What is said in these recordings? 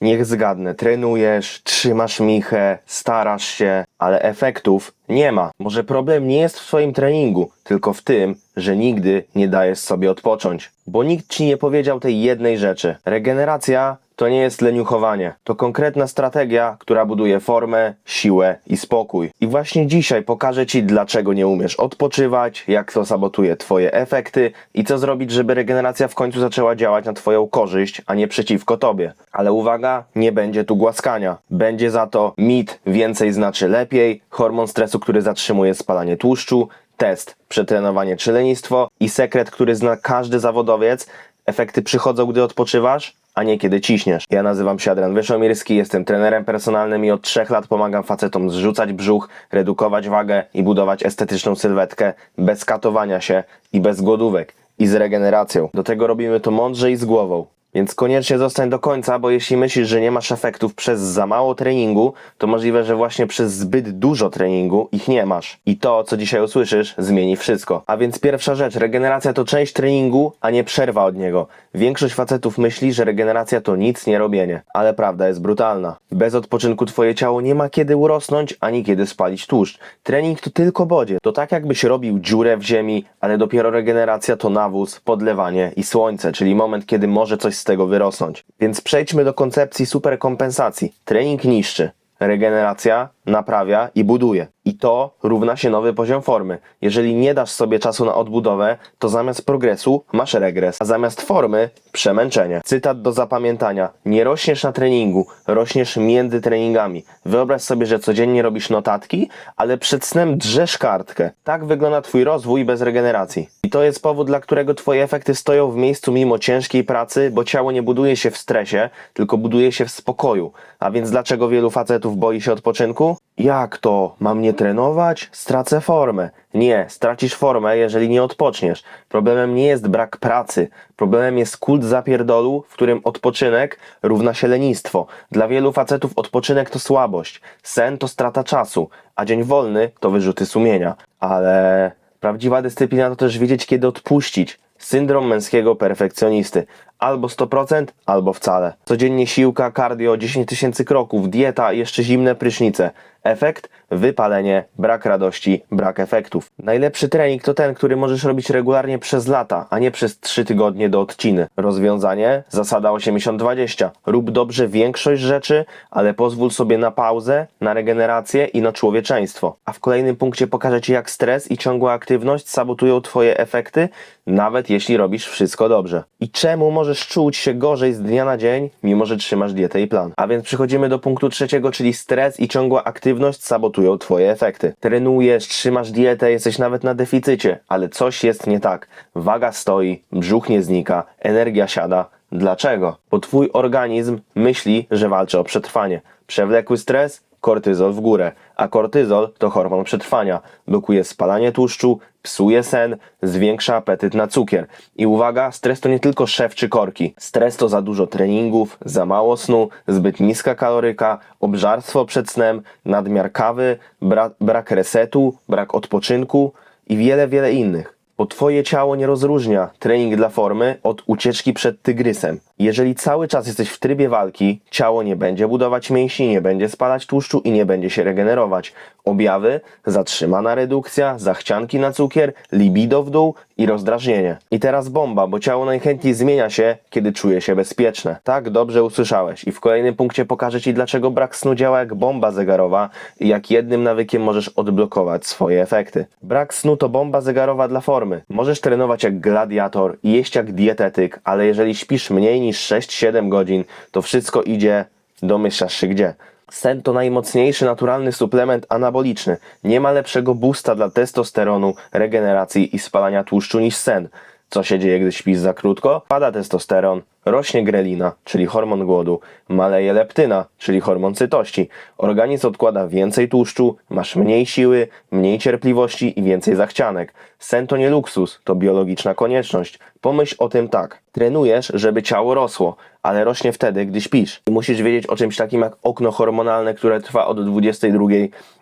Niech zgadnę, trenujesz, trzymasz michę, starasz się, ale efektów nie ma. Może problem nie jest w twoim treningu, tylko w tym, że nigdy nie dajesz sobie odpocząć. Bo nikt ci nie powiedział tej jednej rzeczy. Regeneracja to nie jest leniuchowanie. To konkretna strategia, która buduje formę, siłę i spokój. I właśnie dzisiaj pokażę Ci, dlaczego nie umiesz odpoczywać, jak to sabotuje Twoje efekty i co zrobić, żeby regeneracja w końcu zaczęła działać na Twoją korzyść, a nie przeciwko Tobie. Ale uwaga, nie będzie tu głaskania. Będzie za to mit więcej znaczy lepiej, hormon stresu, który zatrzymuje spalanie tłuszczu, test, przetrenowanie czy lenistwo i sekret, który zna każdy zawodowiec. Efekty przychodzą, gdy odpoczywasz, a nie kiedy ciśniesz. Ja nazywam się Adrian Wyszomirski, jestem trenerem personalnym i od trzech lat pomagam facetom zrzucać brzuch, redukować wagę i budować estetyczną sylwetkę bez katowania się i bez głodówek i z regeneracją. Do tego robimy to mądrze i z głową. Więc koniecznie zostań do końca, bo jeśli myślisz, że nie masz efektów przez za mało treningu, to możliwe, że właśnie przez zbyt dużo treningu ich nie masz. I to, co dzisiaj usłyszysz, zmieni wszystko. A więc pierwsza rzecz, regeneracja to część treningu, a nie przerwa od niego. Większość facetów myśli, że regeneracja to nic nie robienie, ale prawda jest brutalna. Bez odpoczynku twoje ciało nie ma kiedy urosnąć, ani kiedy spalić tłuszcz. Trening to tylko bodzie. To tak jakbyś robił dziurę w ziemi, ale dopiero regeneracja to nawóz, podlewanie i słońce, czyli moment, kiedy może coś tego wyrosnąć. Więc przejdźmy do koncepcji superkompensacji. Trening niszczy. Regeneracja naprawia i buduje. I to równa się nowy poziom formy. Jeżeli nie dasz sobie czasu na odbudowę, to zamiast progresu masz regres, a zamiast formy przemęczenie. Cytat do zapamiętania. Nie rośniesz na treningu, rośniesz między treningami. Wyobraź sobie, że codziennie robisz notatki, ale przed snem drzesz kartkę. Tak wygląda twój rozwój bez regeneracji. I to jest powód, dla którego twoje efekty stoją w miejscu mimo ciężkiej pracy, bo ciało nie buduje się w stresie, tylko buduje się w spokoju. A więc dlaczego wielu facetów boi się odpoczynku? Jak to? Mam nie trenować? Stracę formę. Nie, stracisz formę, jeżeli nie odpoczniesz. Problemem nie jest brak pracy. Problemem jest kult zapierdolu, w którym odpoczynek równa się lenistwo. Dla wielu facetów odpoczynek to słabość, sen to strata czasu, a dzień wolny to wyrzuty sumienia. Ale prawdziwa dyscyplina to też wiedzieć, kiedy odpuścić. Syndrom męskiego perfekcjonisty. Albo 100%, albo wcale. Codziennie siłka, cardio, 10 tysięcy kroków, dieta, jeszcze zimne prysznice. Efekt? Wypalenie, brak radości, brak efektów. Najlepszy trening to ten, który możesz robić regularnie przez lata, a nie przez 3 tygodnie do odciny. Rozwiązanie? Zasada 80-20. Rób dobrze większość rzeczy, ale pozwól sobie na pauzę, na regenerację i na człowieczeństwo. A w kolejnym punkcie pokażę Ci, jak stres i ciągła aktywność sabotują Twoje efekty, nawet jeśli robisz wszystko dobrze. I czemu możesz czuć się gorzej z dnia na dzień, mimo że trzymasz dietę i plan. A więc przechodzimy do punktu trzeciego, czyli stres i ciągła aktywność sabotują Twoje efekty. Trenujesz, trzymasz dietę, jesteś nawet na deficycie, ale coś jest nie tak. Waga stoi, brzuch nie znika, energia siada. Dlaczego? Bo Twój organizm myśli, że walczy o przetrwanie. Przewlekły stres kortyzol w górę, a kortyzol to hormon przetrwania. Blokuje spalanie tłuszczu, psuje sen, zwiększa apetyt na cukier. I uwaga, stres to nie tylko szef czy korki. Stres to za dużo treningów, za mało snu, zbyt niska kaloryka, obżarstwo przed snem, nadmiar kawy, bra brak resetu, brak odpoczynku i wiele, wiele innych. Bo twoje ciało nie rozróżnia trening dla formy od ucieczki przed tygrysem. Jeżeli cały czas jesteś w trybie walki, ciało nie będzie budować mięśni, nie będzie spalać tłuszczu i nie będzie się regenerować. Objawy: zatrzymana redukcja, zachcianki na cukier, libido w dół i rozdrażnienie. I teraz bomba, bo ciało najchętniej zmienia się, kiedy czuje się bezpieczne. Tak, dobrze usłyszałeś. I w kolejnym punkcie pokażę Ci, dlaczego brak snu działa jak bomba zegarowa i jak jednym nawykiem możesz odblokować swoje efekty. Brak snu to bomba zegarowa dla formy. Możesz trenować jak gladiator i jeść jak dietetyk, ale jeżeli śpisz mniej niż 6-7 godzin, to wszystko idzie, domyślasz się gdzie. Sen to najmocniejszy naturalny suplement anaboliczny. Nie ma lepszego boosta dla testosteronu, regeneracji i spalania tłuszczu niż sen. Co się dzieje, gdy śpisz za krótko? Pada testosteron, rośnie grelina, czyli hormon głodu, maleje leptyna, czyli hormon sytości. Organizm odkłada więcej tłuszczu, masz mniej siły, mniej cierpliwości i więcej zachcianek. Sen to nie luksus, to biologiczna konieczność. Pomyśl o tym tak. Trenujesz, żeby ciało rosło, ale rośnie wtedy, gdy śpisz. I musisz wiedzieć o czymś takim jak okno hormonalne, które trwa od 22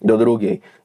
do 2.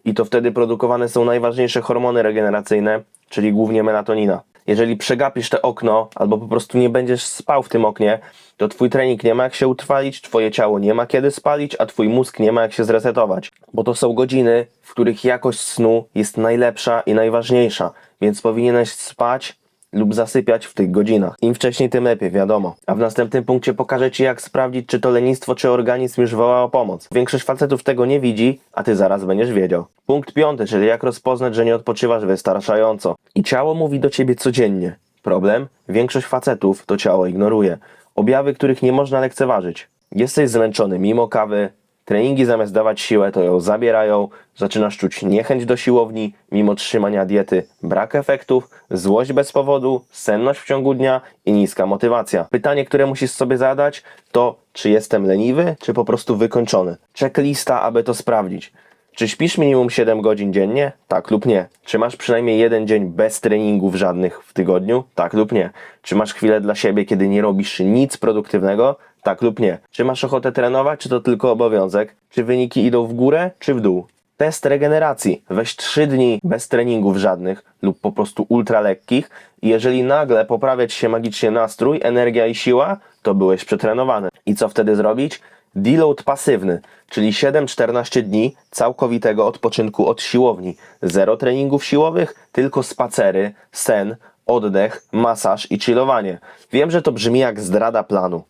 I to wtedy produkowane są najważniejsze hormony regeneracyjne, czyli głównie melatonina. Jeżeli przegapisz te okno, albo po prostu nie będziesz spał w tym oknie, to twój trening nie ma jak się utrwalić, twoje ciało nie ma kiedy spalić, a twój mózg nie ma jak się zresetować. Bo to są godziny, w których jakość snu jest najlepsza i najważniejsza, więc powinieneś spać lub zasypiać w tych godzinach. Im wcześniej, tym lepiej, wiadomo. A w następnym punkcie pokażę Ci, jak sprawdzić, czy to lenistwo, czy organizm już woła o pomoc. Większość facetów tego nie widzi, a Ty zaraz będziesz wiedział. Punkt piąty, czyli jak rozpoznać, że nie odpoczywasz wystarczająco. I ciało mówi do Ciebie codziennie. Problem? Większość facetów to ciało ignoruje. Objawy, których nie można lekceważyć. Jesteś zmęczony mimo kawy, Treningi zamiast dawać siłę, to ją zabierają, zaczynasz czuć niechęć do siłowni, mimo trzymania diety, brak efektów, złość bez powodu, senność w ciągu dnia i niska motywacja. Pytanie, które musisz sobie zadać, to czy jestem leniwy, czy po prostu wykończony. Checklista, aby to sprawdzić. Czy śpisz minimum 7 godzin dziennie? Tak lub nie. Czy masz przynajmniej jeden dzień bez treningów żadnych w tygodniu? Tak lub nie. Czy masz chwilę dla siebie, kiedy nie robisz nic produktywnego? Tak lub nie. Czy masz ochotę trenować, czy to tylko obowiązek? Czy wyniki idą w górę, czy w dół? Test regeneracji. Weź 3 dni bez treningów żadnych lub po prostu ultra lekkich i jeżeli nagle poprawiać się magicznie nastrój, energia i siła, to byłeś przetrenowany. I co wtedy zrobić? Deload pasywny, czyli 7-14 dni całkowitego odpoczynku od siłowni. Zero treningów siłowych, tylko spacery, sen, oddech, masaż i chillowanie. Wiem, że to brzmi jak zdrada planu,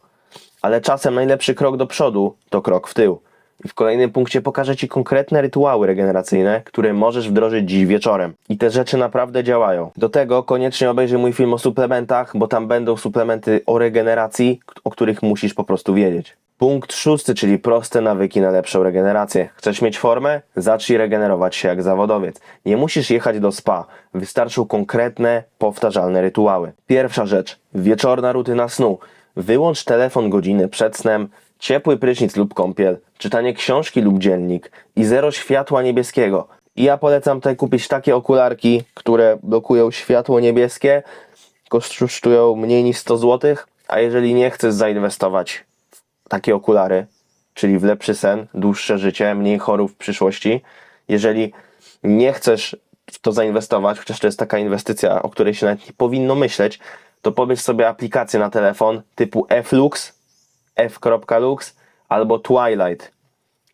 ale czasem najlepszy krok do przodu to krok w tył. I w kolejnym punkcie pokażę Ci konkretne rytuały regeneracyjne, które możesz wdrożyć dziś wieczorem. I te rzeczy naprawdę działają. Do tego koniecznie obejrzyj mój film o suplementach, bo tam będą suplementy o regeneracji, o których musisz po prostu wiedzieć. Punkt szósty, czyli proste nawyki na lepszą regenerację. Chcesz mieć formę? Zacznij regenerować się jak zawodowiec. Nie musisz jechać do spa. Wystarczą konkretne, powtarzalne rytuały. Pierwsza rzecz. Wieczorna rutyna snu. Wyłącz telefon godzinę przed snem, ciepły prysznic lub kąpiel, czytanie książki lub dziennik i zero światła niebieskiego. I ja polecam tutaj kupić takie okularki, które blokują światło niebieskie, kosztują mniej niż 100 zł, a jeżeli nie chcesz zainwestować w takie okulary, czyli w lepszy sen, dłuższe życie, mniej chorób w przyszłości, jeżeli nie chcesz w to zainwestować, chociaż to jest taka inwestycja, o której się nawet nie powinno myśleć, to pobierz sobie aplikację na telefon typu Flux, f.lux albo Twilight.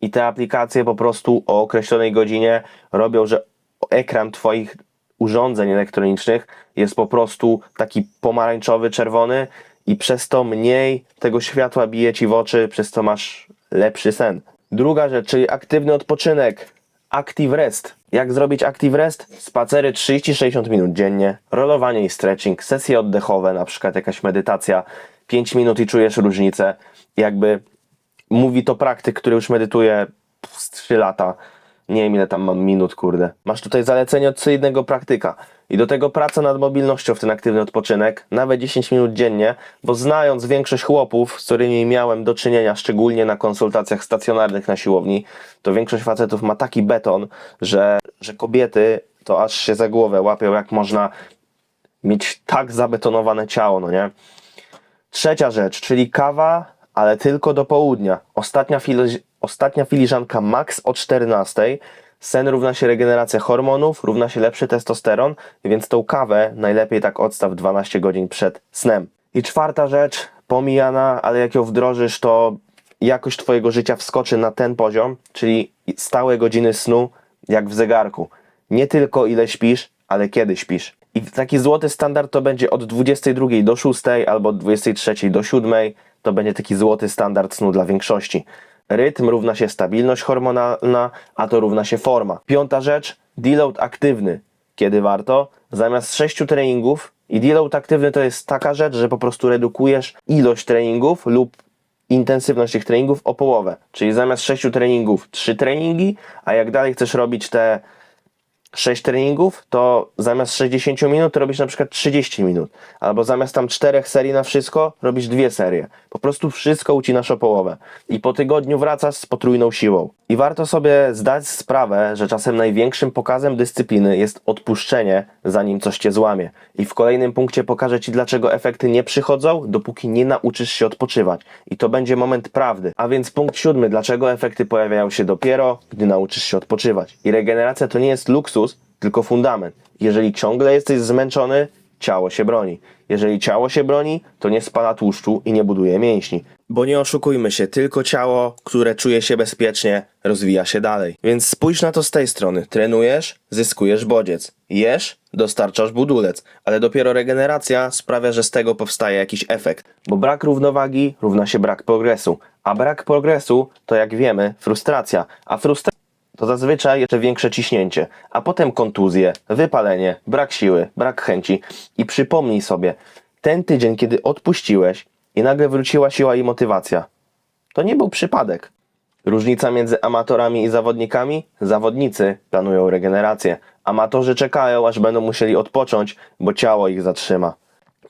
I te aplikacje po prostu o określonej godzinie robią, że ekran Twoich urządzeń elektronicznych jest po prostu taki pomarańczowy, czerwony i przez to mniej tego światła bije Ci w oczy, przez to masz lepszy sen. Druga rzecz, czyli aktywny odpoczynek. Active Rest. Jak zrobić Active Rest? Spacery 30-60 minut dziennie, rolowanie i stretching, sesje oddechowe, na przykład jakaś medytacja, 5 minut i czujesz różnicę. Jakby mówi to praktyk, który już medytuje z 3 lata. Nie wiem ile tam mam minut, kurde. Masz tutaj zalecenie od co jednego praktyka. I do tego praca nad mobilnością w ten aktywny odpoczynek, nawet 10 minut dziennie, bo znając większość chłopów, z którymi miałem do czynienia, szczególnie na konsultacjach stacjonarnych na siłowni, to większość facetów ma taki beton, że, że kobiety to aż się za głowę łapią, jak można mieć tak zabetonowane ciało, no nie? Trzecia rzecz, czyli kawa, ale tylko do południa. Ostatnia, fili- ostatnia filiżanka max o 14. Sen równa się regeneracja hormonów, równa się lepszy testosteron, więc tą kawę najlepiej tak odstaw 12 godzin przed snem. I czwarta rzecz, pomijana, ale jak ją wdrożysz, to jakość Twojego życia wskoczy na ten poziom, czyli stałe godziny snu, jak w zegarku. Nie tylko ile śpisz, ale kiedy śpisz. I taki złoty standard to będzie od 22 do 6 albo od 23 do 7. To będzie taki złoty standard snu dla większości. Rytm równa się stabilność hormonalna, a to równa się forma. Piąta rzecz, deload aktywny. Kiedy warto? Zamiast 6 treningów i deload aktywny to jest taka rzecz, że po prostu redukujesz ilość treningów lub intensywność tych treningów o połowę. Czyli zamiast 6 treningów 3 treningi, a jak dalej chcesz robić te 6 treningów, to zamiast 60 minut robisz na przykład 30 minut. Albo zamiast tam 4 serii na wszystko, robisz dwie serie. Po prostu wszystko ucinasz o połowę. I po tygodniu wracasz z potrójną siłą. I warto sobie zdać sprawę, że czasem największym pokazem dyscypliny jest odpuszczenie, zanim coś cię złamie. I w kolejnym punkcie pokażę ci, dlaczego efekty nie przychodzą, dopóki nie nauczysz się odpoczywać. I to będzie moment prawdy. A więc punkt siódmy, dlaczego efekty pojawiają się dopiero, gdy nauczysz się odpoczywać. I regeneracja to nie jest luksus, tylko fundament. Jeżeli ciągle jesteś zmęczony, ciało się broni. Jeżeli ciało się broni, to nie spala tłuszczu i nie buduje mięśni. Bo nie oszukujmy się, tylko ciało, które czuje się bezpiecznie, rozwija się dalej. Więc spójrz na to z tej strony. Trenujesz, zyskujesz bodziec. Jesz, dostarczasz budulec. Ale dopiero regeneracja sprawia, że z tego powstaje jakiś efekt. Bo brak równowagi równa się brak progresu. A brak progresu to jak wiemy frustracja. A frustracja to zazwyczaj jeszcze większe ciśnięcie, a potem kontuzje, wypalenie, brak siły, brak chęci. I przypomnij sobie, ten tydzień, kiedy odpuściłeś i nagle wróciła siła i motywacja, to nie był przypadek. Różnica między amatorami i zawodnikami? Zawodnicy planują regenerację. Amatorzy czekają, aż będą musieli odpocząć, bo ciało ich zatrzyma.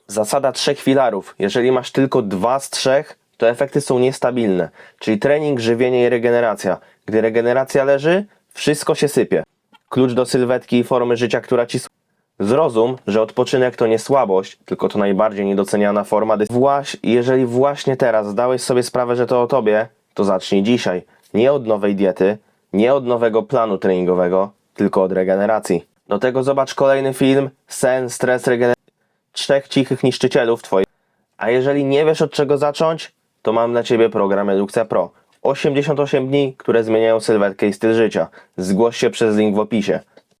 Zasada trzech filarów. Jeżeli masz tylko dwa z trzech, to efekty są niestabilne. Czyli trening, żywienie i regeneracja. Gdy regeneracja leży, wszystko się sypie. Klucz do sylwetki i formy życia, która ci. Zrozum, że odpoczynek to nie słabość, tylko to najbardziej niedoceniana forma. Właś, jeżeli właśnie teraz zdałeś sobie sprawę, że to o tobie, to zacznij dzisiaj. Nie od nowej diety, nie od nowego planu treningowego, tylko od regeneracji. Do tego zobacz kolejny film Sen, stres, regeneracja trzech cichych niszczycielów twoich. A jeżeli nie wiesz od czego zacząć, to mam dla ciebie program Redukcja Pro. 88 dni, które zmieniają sylwetkę i styl życia. Zgłoś się przez link w opisie.